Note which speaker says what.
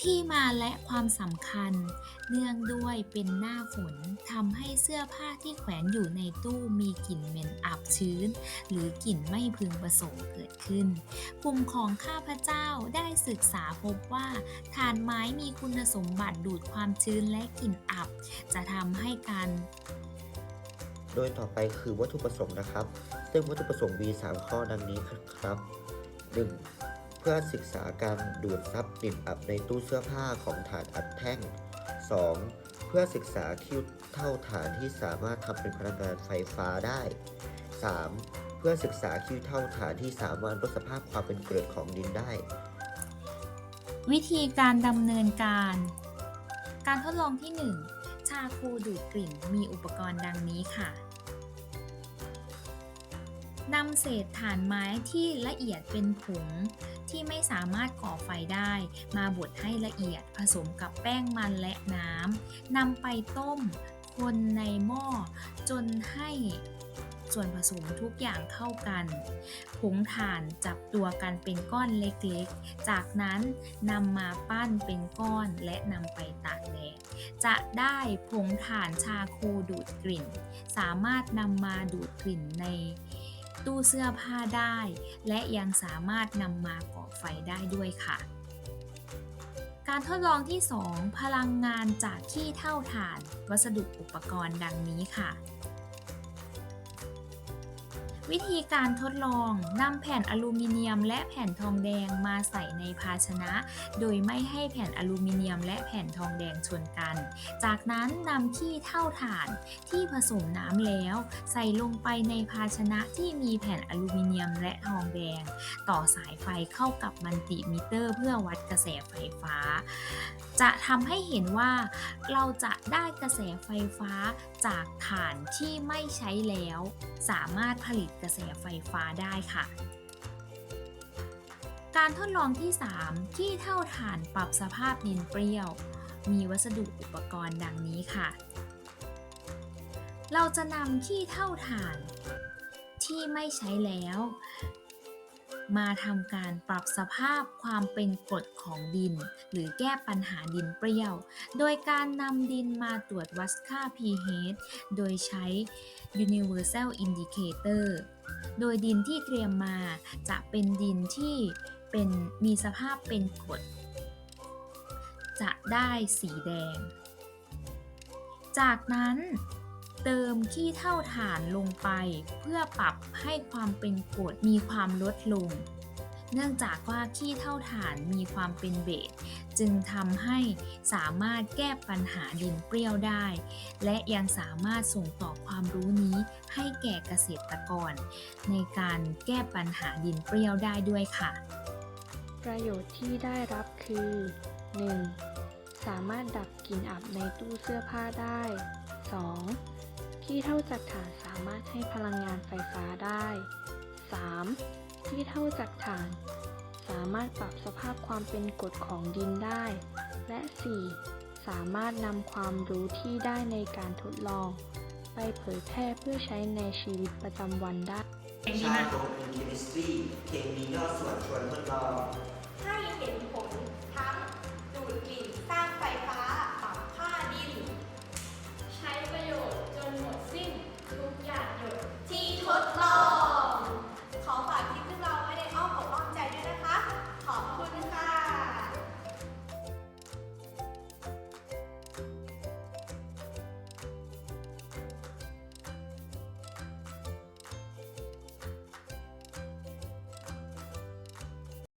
Speaker 1: ที่มาและความสำคัญ เนื่องด้วยเป็นหน้าฝนทำให้เสื้อผ้าที่แขวนอยู่ในตู้มีกลิ่นเหม็นอับชื้น หรือกลิ่นไม่พึงประสงค์เกิดขึ้น กลุ่มของข้าพเจ้าได้ศึกษาพบว่าฐานไม้มีคุณสมบัติดูดความชื้นและกลิ่นอับ จะทำให้การ
Speaker 2: โดยต่อไปคือวัตถุประสงค์นะครับ ซึ่งวัตถุประสงค์มี 3 ข้อดังนี้ครับ 1. เพื่อศึกษาการดูดซับกลิ่นอับในตู้เสื้อผ้าของถ่านอัดแท่ง 2. เพื่อศึกษาคิ้วเท่าฐานที่สามารถทำเป็นพลังงานไฟฟ้าได้ 3. เพื่อศึกษาคิ้วเท่าฐานที่สามารถลดสภาพความเป็นเกลือของดินได้
Speaker 1: วิธีการดำเนินการ การทดลองที่ 1 ชาคูดูดกลิ่นมีอุปกรณ์ดังนี้ค่ะ นำเศษถ่านไม้ที่ละเอียดเป็นผงที่ไม่สามารถก่อไฟได้ มาบดให้ละเอียดผสมกับแป้งมันและน้ำนำไปต้มคนในหม้อจนให้ส่วนผสมทุกอย่างเข้ากัน ผงถ่านจับตัวกันเป็นก้อนเล็กๆ จากนั้นนำมาปั้นเป็นก้อนและนำไปตากแดด จะได้ผงถ่านชาคูดูดกลิ่น สามารถนำมาดูดกลิ่นใน ตู้เสื้อผ้าได้ และยังสามารถนำมาก่อไฟได้ด้วยค่ะ การทดลองที่ 2 พลังงานจากขี้เท่าถ่าน วัสดุอุปกรณ์ดังนี้ค่ะ วิธีการทดลองนำแผ่นอลูมิเนียม และแผ่นทองแดงมาใส่ในภาชนะ โดยไม่ให้แผ่นอลูมิเนียม และแผ่นทองแดงชนกัน จากนั้นนำขี้เท่าถ่านที่ผสมน้ำแล้ว ใส่ลงไปในภาชนะที่มีแผ่นอลูมิเนียมและทองแดง ต่อสายไฟเข้ากับมัลติมิเตอร์ เพื่อวัดกระแสไฟฟ้า จะทำให้เห็นว่าเราจะได้กระแสไฟฟ้าจากถ่านที่ไม่ใช้แล้ว สามารถผลิตกระแสไฟฟ้าได้ค่ะ การทดลองที่ 3 ที่เท่าฐานปรับสภาพดินเปรี้ยว มีวัสดุอุปกรณ์ดังนี้ค่ะ เราจะนำขี้เท่าฐานที่ไม่ใช้แล้ว มาทำการปรับสภาพความเป็นกรดของดิน หรือแก้ปัญหาดินเปรี้ยว โดยการนำดินมาตรวจวัดค่า pH โดยใช้ Universal Indicator โดยดินที่เตรียมมาจะเป็นดินที่เป็นมีสภาพเป็นกรดจะได้สีแดง จากนั้น เติมขี้เท่าฐานลงไป เพื่อปรับให้ความเป็นกรดมีความลดลง เนื่องจากว่าขี้เท่าฐานมีความเป็นเบสจึงทำให้สามารถแก้ปัญหาดินเปรี้ยวได้ และยังสามารถส่งต่อความรู้นี้ให้แก่เกษตรกร ในการแก้ปัญหาดินเปรี้ยวได้ด้วยค่ะ
Speaker 3: ประโยชน์ที่ได้รับคือ 1. สามารถดับกลิ่นอับในตู้เสื้อผ้าได้ 2. ที่เท่าจักรถ่านสามารถให้พลังงานไฟฟ้าได้ 3. ที่เท่าจักรถ่าน สามารถปรับสภาพความเป็นกรดของดินได้ และ 4. สามารถนำความรู้ที่ได้ในการทดลอง ไปเผยแพร่เพื่อใช้ในชีวิตประจำวันได้
Speaker 2: ชาโดอินเคมิสตรีเคมีย่อส่วนชวนทดลอง
Speaker 4: ให้เห็นผลทั้งดูดกลิ่นสร้างไฟฟ้า